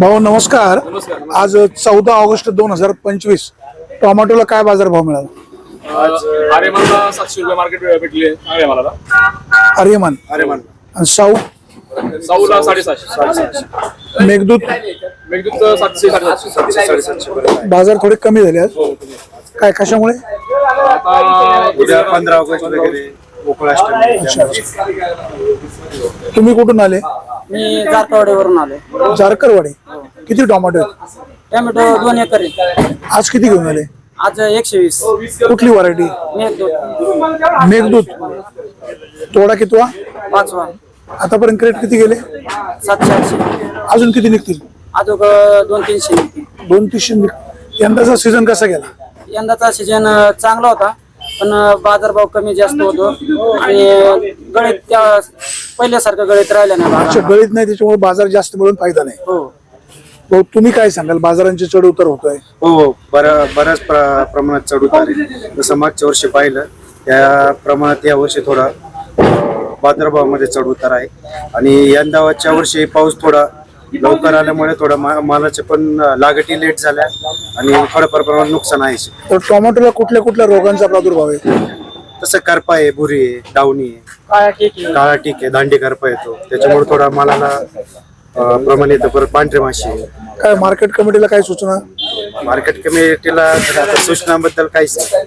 भाऊ नमस्कार. आज चौदा ऑगस्ट दोन हजार पंचवीस टोमॅटोला काय बाजारभाव मिळाला? आज आर्यमानला सातशे रुपये मार्केट भेटले. आर्यमानला? आर्यमान. आर्यमान. आणि साऊ? साऊला साडेसहाशे. मेघदूत? मेघदूत सातशे साडेसातशे सातशे साडेसातशे. बाजार थोडे कमी झाले आज. हो काय कशामुळे? आता उद्या पंधरा ऑगस्ट वगैरे गोकुळाष्टमी तुम्ही कुठून आले? मी जारकवाडीवरून आलो जारकरवाडी? किती टोमॅटो आहेत? टोमॅटो दोन एकर आहे. आज किती घेऊन आले? आज एकशे वीस. कुठली व्हरायटी? मेघदूत. मेघदूत? तोडा कितवा? पाचवा. आतापर्यंत क्रेट किती गेले? सातशे आठशे. अजून किती निघतील? अजून दोन तीनशे निघतील. दोन तीनशे निघ- यंदाचा सीझन कसा गेला? यंदाचा सीजन चांगला होता पण बाजारभाव कमी जास्त होतो. आणि गळीत त्या पहिल्यासारखं गळीत राहिलं नाही अच्छा बाजार गळीत नाही त्याच्यामुळे बाजार जास्त मिळून फायदा नाही. हो. भाऊ तुम्ही काय सांगाल? बाजारांचे चढ उतार होतोय. हो बऱ्या बऱ्याच प्र- प्रमाणात चढ उतार आहे. जसं मागच्या वर्षी पाहिलं त्या प्रमाणात या वर्षी थोडा अं, बाजारभावामध्ये चढ उतार आहे. आणि यंदाच्या वर्षी पाऊस थोडा लवकर आल्यामुळे थोडा मा- मालाचे पण अं, लागटी लेट झाल्या. आणि थोड्याफार प्रमाणात नुकसान आहे. तर टोमॅटोला कुठल्या कुठल्या रोगांचा प्रादुर्भाव आहे? तसं करपा आहे भुरी आहे डावणी आहे काय ठीक आहे काळा टीक आहे दांडी करपा येतो त्याच्यामुळे थोडा मालाला अं, प्रमाण येतं परत पांढरी माशी आहे. काय मार्केट कमिटीला काय सूचना मार्केट कमिटीला तर आता सूचनाबद्दल काहीच नाही.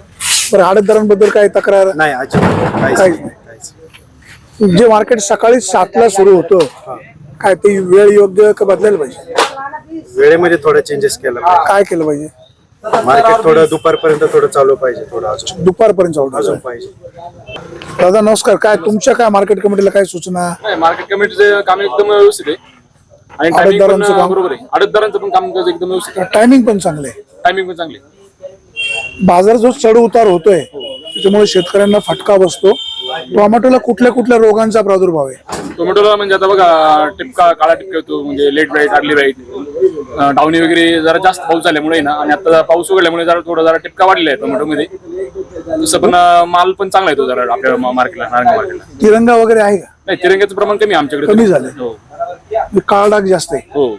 बरं आडतदारांबद्दल काय तक्रार नाही अजिबात काहीच काहीच नाही काहीच नाही. जे मार्केट सकाळी सातला सुरू होतं काय ते वेळ योग्य का बदलायला पाहिजे वेळेमध्ये थोडं चेंजेस केलं पाहिजे. काय केलं पाहिजे मार्केट थोडं दुपारपर्यंत थोडं चालू पाहिजे थोडं अजून. दुपारपर्यंत चालू अजून. पाहिजे. दादा नमस्कार. काय तुमच्या काय मार्केट कमिटीला काय सूचना? नाही मार्केट कमिटीचे काम एकदम व्यवस्थित आहे. आणि टायमिंग पण आडतदारांचं काम? बरोबर आहे. आडतदारांचं पण काम एकदम व्यवस्थित आहे. टायमिंग पण चांगलं आहे. टायमिंग पण चांगली आहे. बाजार जो चढ उतार होतोय त्याच्यामुळे शेतकऱ्यांना फटका बसतो. टोमॅटोला कुठल्या कुठल्या रोगांचा प्रादुर्भाव आहे? टोमॅटोला म्हणजे आता बघा टिपका काळा टिपका येतो म्हणजे लेट ब्राईट अर्ली ब्राईट डावणी वगैरे जरा जास्त पाऊस झाल्यामुळे ना आणि आता पाऊस उघडल्यामुळे जरा थोडा जरा टिपका वाढलेला आहे टोमॅटोमध्ये. तसं पण अं, माल पण चांगला येतो जरा आपल्या मार्केटला नारायण मार्केटला तिरंगा वगैरे आहे का? नाही तिरंग्याचं प्रमाण कमी आहे आमच्याकडे कमी झालंय. हो. म्हणजे काळा डाग जास्त आहे. हो.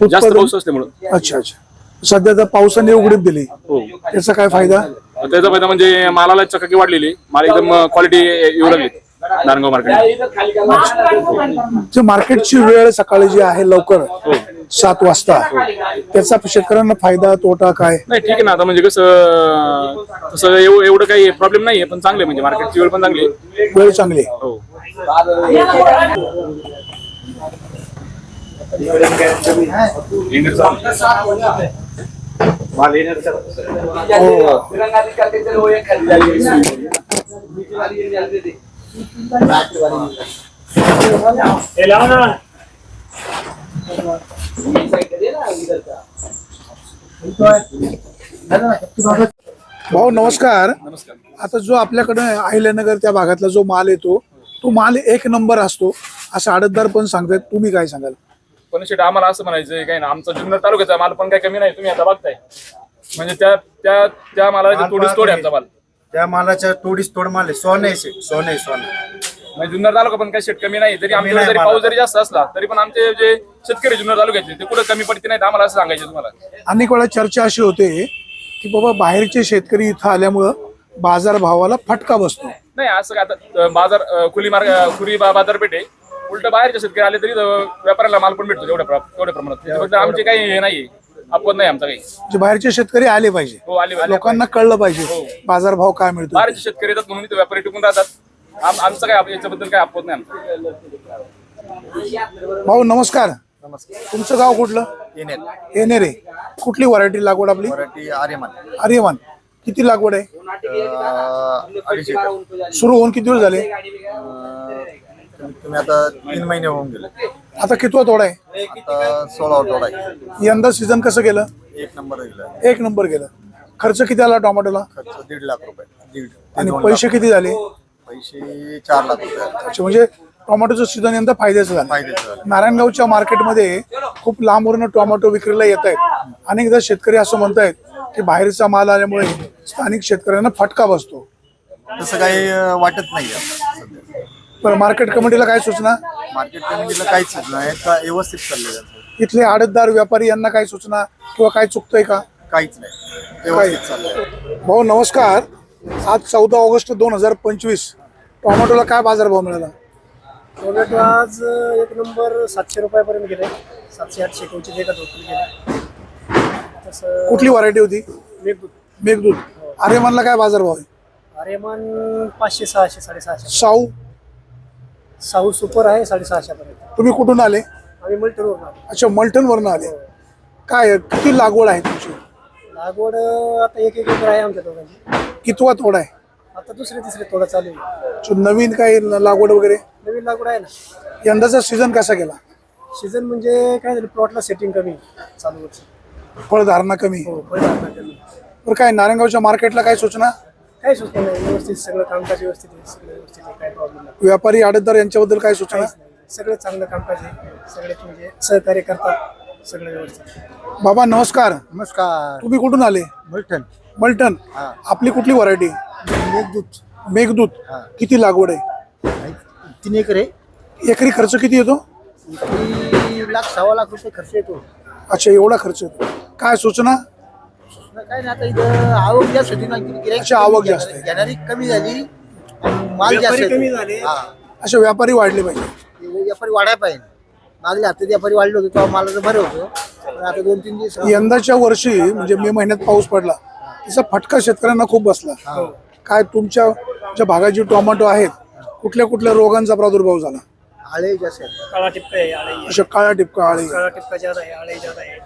जास्त उत्पादन? पाऊस असल्यामुळं. अच्छा अच्छा. सध्या तर पावसाने उघडीप दिली. हो. त्याचा काय फायदा? त्याचा फायदा म्हणजे मालाला चकाकी वाढलेली. माल एकदम क्वालिटी येऊ लागली. नारायणगाव मार्केट जे मार्केटची वेळ सकाळी जी आहे लवकर सात वाजता त्याचा शेतकऱ्यांना फायदा तोटा काय? नाही ठीक आहे ना. आता म्हणजे कसं तसं एव- एवढं काही प्रॉब्लेम नाहीये पण चांगले म्हणजे मार्केटची वेळ पण चांगली आहे. वेळ चांगली भाऊ नमस्कार. आता जो आपल्याकडे अहिल्यानगर त्या भागातला जो माल येतो तो माल एक नंबर असतो असं आडतदार पण सांगतात तुम्ही काय सांगाल? पण शेट आम्हाला असं म्हणायचं काय ना आमचा जुन्नर तालुक्याचा माल पण काही कमी नाही तुम्ही आता बघताय. म्हणजे त्या त्या त्या मालाला थोडीच तोड आहे आमचा माल. त्या मालाच्या तोडीस तोड माल आहे. सोने सोने सोने. म्हणजे जुन्नर तालुका पण काही शेट कमी नाही आमच्याकडे नाही जरी. पाऊस जरी जास्त असला तरी पण आमचे जे शेतकरी जुन्नर तालुक्यातले ते कुठे कमी पडते नाहीत आम्हाला असं सांगायचं तुम्हाला. अनेक वेळा चर्चा अशी होते की बाबा बाहेरचे शेतकरी इथं आल्यामुळं बाजार भावाला फटका बसतो. नाही असं काय आता अं, बाजार अं, खुली मार्ग खुली बा- बाजारपेठ आहे. उलट बाहेरचे शेतकरी आले तरी व्यापाऱ्याला माल पण भेटतो तेवढ्या तेवढ्या प्रमाणात. फक्त आमचे काही हे नाही अपवाद नाही आमचा काही. जे बाहेरचे शेतकरी आले पाहिजे. हो आले आले लोकांना कळलं पाहिजे. बाजार भाव काय मिळतो बाहेरचे शेतकरी येतात म्हणून इथे व्यापारी टिकून राहतात. आम- आमचं काय याच्याबद्दल काय अपवाद नाही आमचा. भाऊ नमस्कार. तुमचं गाव कुठलं? येणेरे कुठली व्हरायटी लागवड आपली? मराठी आर्यमान. आर्यमान. किती लागवड आहे? अडीचशे. सुरू होऊन किती दिवस झाले? तुम्ही आता तीन महिने होऊन गेले. आता कितवा तोडा आहे? आता सोळा आठवडा आहे. यंदा सीझन कसं गेलं? एक नंबर गेला. एक नंबर गेलं. खर्च किती आला टोमॅटोला? खर्च दीड लाख रुपये. दीड ते आणि दोन पैसे किती झाले. पैसे चार लाख रुपये आले. अच्छा म्हणजे टोमॅटोचं सीझन यंदा फायद्याचं झालं. फायद्याचं झालं. नारायणगावच्या मार्केटमध्ये खूप लांबवरून टोमॅटो विक्रीला येत आहेत. अनेकदा शेतकरी असं म्हणतायत की बाहेरचा माल आल्यामुळे स्थानिक शेतकऱ्यांना फटका बसतो. तसं काही अं, वाटत नाही आहे पण मार्केट कमिटीला काय सूचना? मार्केट कमिटीला काहीच नाही. का व्यवस्थित त्यांचं. इथले आडतदार व्यापारी यांना काही सूचना किंवा काय चुकतंय का? काहीच नाही. काय? भाऊ नमस्कार. आज चौदा ऑगस्ट दोन हजार पंचवीस. टोमॅटोला काय बाजारभाव मिळाला? टोमॅटो आज एक नंबर सातशे रुपयापर्यंत गेले. सातशे आठशे कोणचे एका टोटल गेले. तसं कुठली व्हरायटी होती? मेघदूत. मेघदूत. आर्यमानला काय बाजारभाव आहे? आर्यमान पाचशे सहाशे साडेसहाशे. साऊ? साऊ सुपर आहे साडेसहाशेपर्यंत. तुम्ही कुठून आले? आम्ही मल्टीरोड अच्छा मल्टनवरनं आले. काय किती लागवड आहे तुमची? लागवड आता एक एक एकर आहे आमच्या दोघांची. कितवा तोडा आहे? आता दुसरे तिसरे थोडं चालू आहे. अच्छा, नवीन काय लागवड वगैरे? नवीन लागवड आहे ना. यंदाचा सीझन कसा गेला? सीझन म्हणजे काय झालं प्लॉटला सेटिंग कमी आहे चालू वर्षी. फळधारणा कमी. हो फळधारणा कमी. बरं काय नारायणगावच्या मार्केटला काय सूचना? काही सुचना नाही व्यवस्थित सगळं कामकाज व्यवस्थित आहे? सगळं व्यवस्थित आहे? काही प्रॉब्लेम नाही. व्यापारी आडतदार यांच्याबद्दल काय सूचना? काहीच नाही. सगळं चांगलं कामकाज आहे. सगळे म्हणजे सहकार्य करतात. सगळं व्यवस्थित बाबा नमस्कार. नमस्कार. तुम्ही कुठून आले? मल्टन मल्टन आपली कुठली व्हरायटी? मेघदूत. मेघदूत. किती लागवड आहे? तीन एकर आहे. एकरी खर्च किती येतो? लाख सव्वा लाख रुपये खर्च येतो. अच्छा एवढा खर्च येतो. काय सूचना? काय नाही आता इथं आवक जास्त होती ना गिऱ्हाईक अच्छा, आवक जास्त आहे. घेणारी कमी झाली आणि माल जास्त व्यापारी कमी. झाले. हा. असे व्यापारी वाढले पाहिजे. ते व्यापारी वाढायला पाहिजे. मागल्या हप्त्यात व्यापारी वाढले होते तेव्हा मालाचं बरं होतं. पण आता दोन तीन दिवस यंदाच्या वर्षी म्हणजे मे महिन्यात पाऊस पडला. त्याचा फटका शेतकऱ्यांना खूप बसला. काय तुमच्या ज्या भागात जी टोमॅटो आहेत कुठल्या कुठल्या रोगांचा प्रादुर्भाव झाला? आळे जास्त आहेत. काळा टिपका आहे आळे अशा काळ्या टिपका आळी काळा टिपका जादा आहे आळे जादा आहे.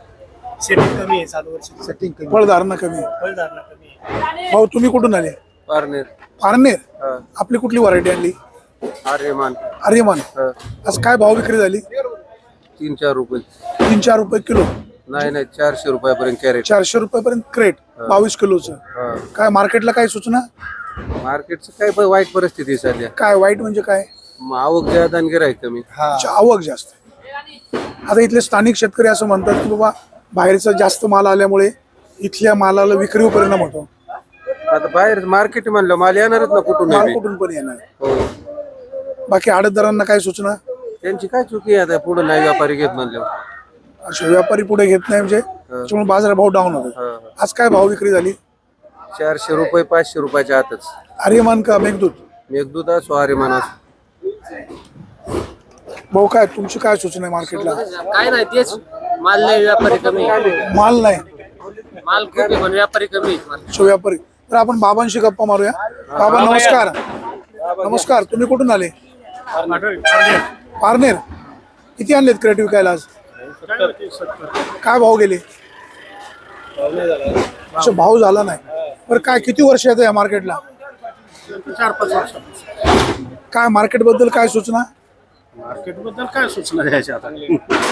सेटिंग कमी आहे चालू वर्षी. सेटिंग कमी. फळधारणा कमी फळधारणा कमी आहे. भाऊ तुम्ही कुठून आले? पारनेर. पारनेर? आपली कुठली व्हरायटी आणली? आर्यमान. आर्यमान. आज काय भाव विक्री झाली? तीन चार रुपये. तीन चार रुपये किलो. नाही नाही चारशे रुपयापर्यंत कॅरेट चारशे रुपयापर्यंत क्रेट बावीस किलोचं. काय मार्केटला काय सूचना? मार्केटचं काय वाईट परिस्थिती आहे सध्या. काय वाईट म्हणजे काय? आवक ज्यादा आणि गिराईक कमी. आवक जास्त आहे. आता इथले स्थानिक शेतकरी असं म्हणतात की बाबा बाहेरचा जास्त माल आल्यामुळे इथल्या मालाला विक्रीवर परिणाम होतो. आता बाहेर मार्केट म्हणलं माल येणारच ना कुठून माल. कुठून पण येणार? हो. बाकी आडतदारांना काय सूचना? त्यांची काय चुकी आहे आता? पुढे नाही व्यापारी घेत म्हणल्यावर. अशा व्यापारी पुढे घेत नाही म्हणजे? त्याच्यामुळे बाजार भाव डाऊन होतो. हा. आज काय भाव विक्री झाली? चारशे रुपये पाचशे रुपयाच्या आतच. आर्यमान का मेघदूत? मेघदूत असो आर्यमान असो. भाऊ काय तुमची काय सूचना आहे मार्केटला काय नाही तेच. माल नाही व्यापारी कमी. माल नाही. माल खूप आहे पण व्यापारी कमी सो व्यापारी. तर आपण बाबांशी गप्पा मारूया. बाबा नमस्कार. नमस्कार. तुम्ही कुठून आले? पारनेर. किती आणलेत क्रेडिट विकायला आज? काय भाव गेले? अच्छा भाव झाला नाही. बरं काय किती वर्ष येतं या मार्केटला चार पाच वर्ष. काय मार्केटबद्दल काय सूचना? मार्केटबद्दल काय सूचना द्यायच्या आता?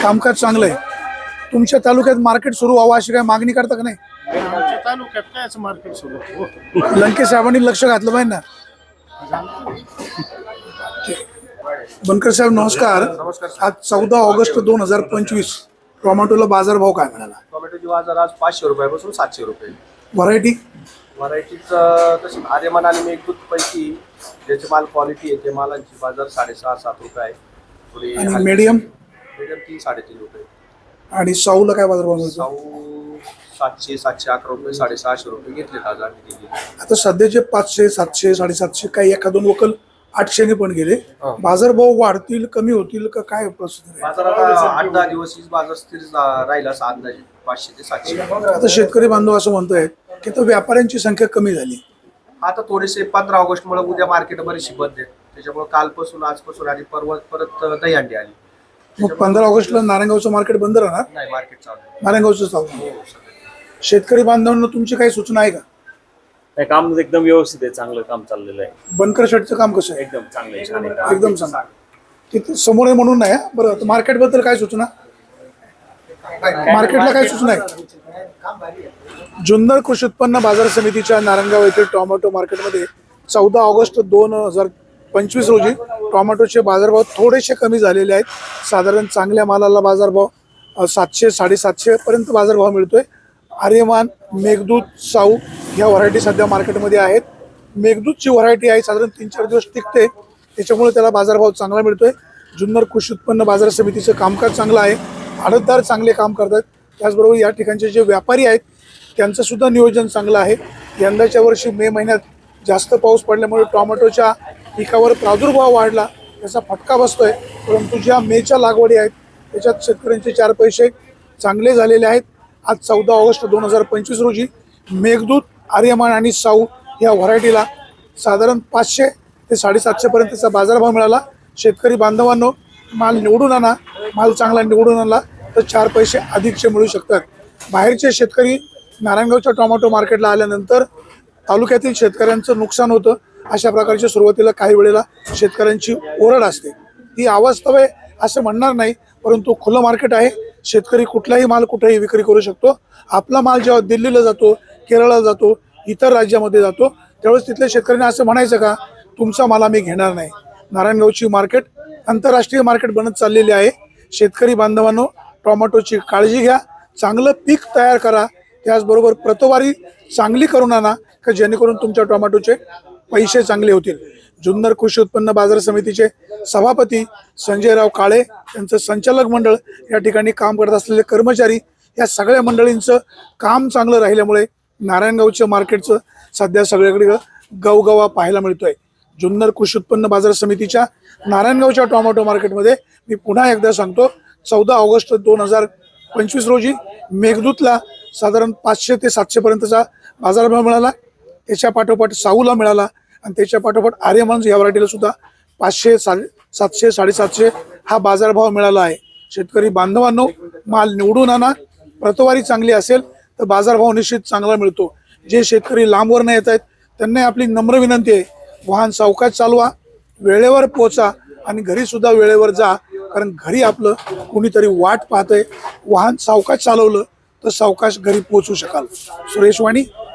कामकाज चांगलं आहे. तुमच्या तालुक्यात मार्केट सुरू व्हावं अशी काय मागणी करता का नाही? आमच्या तालुक्यात कायच मार्केट सुरू हो. लंके साहेबांनी लक्ष घातलं पाहिजे ना. बनकर साहेब नमस्कार. आज चौदा ऑगस्ट दोन हजार पंचवीस. टोमॅटोला बाजारभाव काय मिळाला टोमॅटोची बाजार आज पाचशे रुपयापासून सातशे रुपये. व्हरायटी व्हरायटीचं तशी आर्यमान आणि मेघदूत पैकी. ज्याचे माल क्वालिटी आहे ते मालांची बाजार साडेसहा सात रुपये आहे. थोडी आणि मीडियम मीडियम तीन साडेतीन रुपये. आणि साऊला काय बाजारभाव मिळतो? साऊ सातशे सातशे अकरा रुपये साडेसहाशे रुपये घेतले आज आम्ही दिली आता सध्याचे पाचशे सातशे साडेसातशे काही एका दोन वकल आठशेने पण गेले. बाजारभाव वाढतील कमी होतील का काय आहे? बाजार आता आठ दहा दिवस हीच बाजार स्थिर जा- राहिला असा अंदाजे पाचशे ते सातशे. आता शेतकरी बांधव असं म्हणतायत की तर व्यापाऱ्यांची संख्या कमी झाली. आता थोडेसे पंधरा ऑगस्ट मुळे उद्या मार्केट बरीचशी बंद आहेत. त्याच्यामुळे कालपासून आजपासून आणि परवा परत दहीहंडी आली. मग पंधरा ऑगस्टला नारायणगावचं मार्केट बंद राहणार? नाही मार्केट चालू आहे. नारायणगावचं चालू शेतकरी बांधवांना तुमची काही सूचना आहे का? नाही काम एकदम व्यवस्थित आहे चांगलं काम चाललेलं आहे. बनकर शेटचं काम कसं आहे? एकदम चांगलं आहे छान आहे. एकदम चांगलं. तिथे समोर आहे म्हणून नाही हा. बरं मार्केटबद्दल काय सूचना? मार्केटला काय सूचना आहे? जुन्नर कृषी उत्पन्न बाजार समितीच्या नारायणगाव येथील टोमॅटो मार्केटमध्ये चौदा ऑगस्ट दोन हजार पंचवीस रोजी टोमॅटोचे बाजारभाव थोडेसे कमी झालेले आहेत. साधारण चांगल्या मालाला बाजारभाव सातशे साडेसातशेपर्यंत बाजारभाव बाजारभाव मिळतोय. आर्यमान मेघदूत साऊ ह्या व्हरायटी सध्या मार्केटमध्ये आहेत. मेघदूतची व्हरायटी आहे साधारण तीन चार दिवस टिकते. त्याच्यामुळे त्याला बाजारभाव चांगला मिळतोय. जुन्नर कृषी उत्पन्न बाजार समितीचं कामकाज चांगलं आहे. आडतदार चांगले काम करतात. त्याचबरोबर या ठिकाणचे जे व्यापारी आहेत त्यांचं सुद्धा नियोजन चांगलं आहे. यंदाच्या वर्षी मे महिन्यात जास्त पाऊस पडल्यामुळे टोमॅटोच्या पिकावर प्रादुर्भाव वाढला त्याचा फटका बसतोय. परंतु ज्या मेच्या लागवडी आहेत त्याच्यात शेतकऱ्यांचे चार पैसे चांगले झालेले आहेत. आज चौदा ऑगस्ट दोन हजार पंचवीस रोजी मेघदूत आर्यमान आणि साऊ या व्हरायटीला साधारण पाचशे ते साडेसातशेपर्यंतचा बाजारभाव मिळाला. शेतकरी बांधवांनो माल निवडून आणा. माल चांगला निवडून आणला तर चार पैसे अधिकचे मिळू शकतात. बाहेरचे शेतकरी नारायणगावच्या टोमॅटो मार्केटला आल्यानंतर तालुक्यातील शेतकऱ्यांचं नुकसान होतं. अशा प्रकारच्या सुरुवातीला काही वेळेला शेतकऱ्यांची ओरड असते. ती अवास्तव आहे असं म्हणणार नाही परंतु खुलं मार्केट आहे. शेतकरी कुठलाही माल कुठेही विक्री करू शकतो. आपला माल जेव्हा दिल्लीला जातो केरळला जातो इतर राज्यामध्ये जातो त्यावेळेस तिथल्या शेतकऱ्यांनी असं म्हणायचं का तुमचा माल आम्ही घेणार नाही. नारायणगावची मार्केट आंतरराष्ट्रीय मार्केट बनत चाललेली आहे. शेतकरी बांधवांनो टोमॅटोची काळजी घ्या. चांगलं पीक तयार करा. त्याचबरोबर प्रतवारी चांगली करून आणा का जेणेकरून तुमच्या टोमॅटोचे पैसे चांगले होतील. जुन्नर कृषी उत्पन्न बाजार समितीचे सभापती संजयराव काळे यांचं संचालक मंडळ या ठिकाणी काम करत असलेले कर्मचारी या सगळ्या मंडळींचं काम चांगलं राहिल्यामुळे नारायणगावच्या मार्केटचं सध्या सगळ्याकडे गवगवा पाहायला मिळतोय. जुन्नर कृषी उत्पन्न बाजार समितीच्या नारायणगावच्या टोमॅटो मार्केटमध्ये मी पुन्हा एकदा सांगतो चौदा ऑगस्ट दोन हजार पंचवीस रोजी मेघदूतला साधारण पाचशे ते सातशेपर्यंतचा बाजारभाव मिळाला. त्याच्या पाठोपाठ साऊला मिळाला आणि त्याच्या पाठोपाठ आर्यमान या व्हरायटीला सुद्धा पाचशे सा सातशे साडेसातशे हा बाजारभाव मिळाला आहे. शेतकरी बांधवांनो माल निवडून आणा. प्रतवारी चांगली असेल तर बाजारभाव निश्चित चांगला मिळतो. जे शेतकरी लांबवरनं येत आहेत त्यांना आपली नम्र विनंती आहे. वाहन सावकाश चालवा वेळेवर पोचा आणि घरीसुद्धा वेळेवर जा. कारण घरी आपलं कुणीतरी वाट पाहतंय. वाहन सावकाश चालवलं तर सावकाश घरी पोचू शकाल. सुरेश वाणी